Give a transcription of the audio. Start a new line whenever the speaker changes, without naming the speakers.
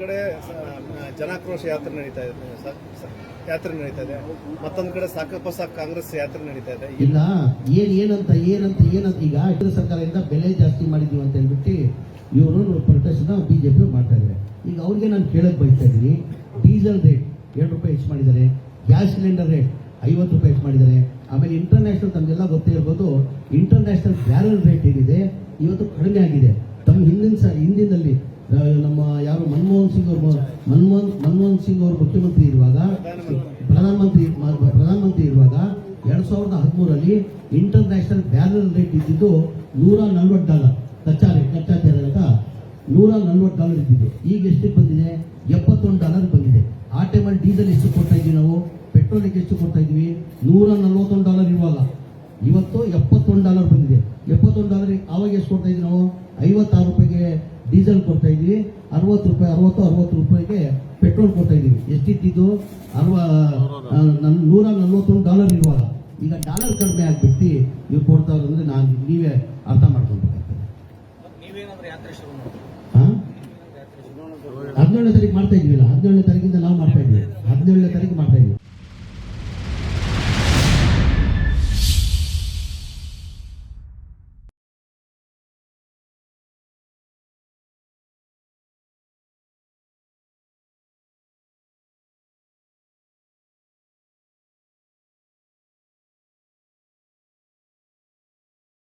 ಕಡೆ ಜನಾಕ್ರೋಶ ಯಾತ್ರೆ ನಡೀತಾ ಇದೆ ಯಾತ್ರೆ ನಡೀತಾ ಇದೆ. ಮತ್ತೊಂದು ಕಡೆ ಸಾಕಪ್ಪ ಸಾಕು ಕಾಂಗ್ರೆಸ್ ಯಾತ್ರೆ ನಡೀತಾ ಇದೆ.
ಇಲ್ಲ, ಏನ್, ಏನಂತ ಏನಂತ ಏನಂತ, ಈಗ ಕೇಂದ್ರ ಸರ್ಕಾರದಿಂದ ಬೆಲೆ ಜಾಸ್ತಿ ಮಾಡಿದೀವಿ ಅಂತ ಹೇಳ್ಬಿಟ್ಟು ಇವರು ಪ್ರೊಟೆಸ್ಟ್ ಬಿಜೆಪಿ ಮಾಡ್ತಾ ಇದ್ದಾರೆ ಈಗ ಅವ್ರಿಗೆ ನಾನು ಕೇಳಕ್ ಬಯಸ್ತಾ ಇದ್ದೀನಿ ಡೀಸೆಲ್ ರೇಟ್ ಎರಡು ರೂಪಾಯಿ ಹೆಚ್ಚು ಮಾಡಿದ್ದಾರೆ ಗ್ಯಾಸ್ ಸಿಲಿಂಡರ್ ರೇಟ್ ಐವತ್ತು ರೂಪಾಯಿ ಹೆಚ್ಚು ಮಾಡಿದ್ದಾರೆ. ಆಮೇಲೆ ಇಂಟರ್ನ್ಯಾಷನಲ್ ತಮಗೆಲ್ಲ ಗೊತ್ತೇ ಇರ್ಬೋದು ಇಂಟರ್ನ್ಯಾಷನಲ್ ಬ್ಯಾರಲ್ ರೇಟ್ ಏನಿದೆ, ಇವತ್ತು ಕಡಿಮೆ ಆಗಿದೆ. ತಮ್ಮ ಹಿಂದಿನ ಹಿಂದಿನಲ್ಲಿ ನಮ್ಮ ಯಾರು, ಮನಮೋಹನ್ ಸಿಂಗ್ ಅವರು ಮನಮೋಹನ್ ಮನಮೋಹನ್ ಸಿಂಗ್ ಅವರು ಮುಖ್ಯಮಂತ್ರಿ ಇರುವಾಗ, ಪ್ರಧಾನಮಂತ್ರಿ ಪ್ರಧಾನಮಂತ್ರಿ ಇರುವಾಗ ಎರಡ್ ಸಾವಿರದ ಹದಿಮೂರರಲ್ಲಿ ಇಂಟರ್ನ್ಯಾಷನಲ್ ಬ್ಯಾರಲ್ ರೇಟ್ ಇದ್ದಿದ್ದು ನೂರ ನಲ್ವತ್ತು ಡಾಲರ್ ಕಚ್ಚಾ ರೇಟ್ ಕಚ್ಚಾ ತೆರೆ ಅಂತ ನೂರ ನಲ್ವತ್ತು ಡಾಲರ್ ಇದ್ದಿದೆ ಈಗ ಎಷ್ಟು ಬಂದಿದೆ? ಎಪ್ಪತ್ತೊಂದು ಡಾಲರ್ ಬಂದಿದೆ. ಆ ಟೈಮಲ್ಲಿ ಡೀಸೆಲ್ ಎಷ್ಟು ಕೊಡ್ತಾ ಇದ್ವಿ ನಾವು? ಪೆಟ್ರೋಲಿಗೆ ಎಷ್ಟು ಕೊಡ್ತಾ ಇದ್ವಿ? ನೂರ ನಲ್ವತ್ತೊಂದು ಡಾಲರ್ ಇರುವಾಗ. ಇವತ್ತು ಎಪ್ಪತ್ತೊಂದು ಡಾಲರ್ ಬಂದಿದೆ. ಎಪ್ಪತ್ತೊಂದು ಡಾಲರ್ ಆವಾಗ ಎಷ್ಟು ಕೊಡ್ತಾ ಇದ್ವಿ ನಾವು? ಐವತ್ತಾರು ರೂಪಾಯಿಗೆ ಡೀಸೆಲ್ ಕೊಡ್ತಾ ಇದ್ದೀವಿ. ಅರವತ್ತು ರೂಪಾಯಿ ಅರವತ್ತು ಅರವತ್ತು ರೂಪಾಯಿಗೆ ಪೆಟ್ರೋಲ್ ಕೊಡ್ತಾ ಇದೀವಿ ಎಷ್ಟಿದ್ದು ಅರವ ನನ್ನ ನನ್- ನೂರ ನಲ್ವತ್ತೊಂದು ಡಾಲರ್ ಇರುವಾಗ. ಈಗ ಡಾಲರ್ ಕಡಿಮೆ ಆಗ್ಬಿಟ್ಟು ನೀವು ಕೊಡ್ತಾ ಇರೋದ್ರೆ ನಾನು ನೀವೇ ಅರ್ಥ ಮಾಡ್ಕೊಬೇಕಾಗ್ತದೆ ಹದಿನೇಳನೇ ತಾರೀಕು ಮಾಡ್ತಾ ಇದ್ವಿಲ್ಲ ಹದಿನೇಳನೇ ತಾರೀಕಿಂದ ನಾವು ಮಾಡ್ತಾ ಇದ್ವಿ ಹದಿನೇಳನೇ ತಾರೀಕು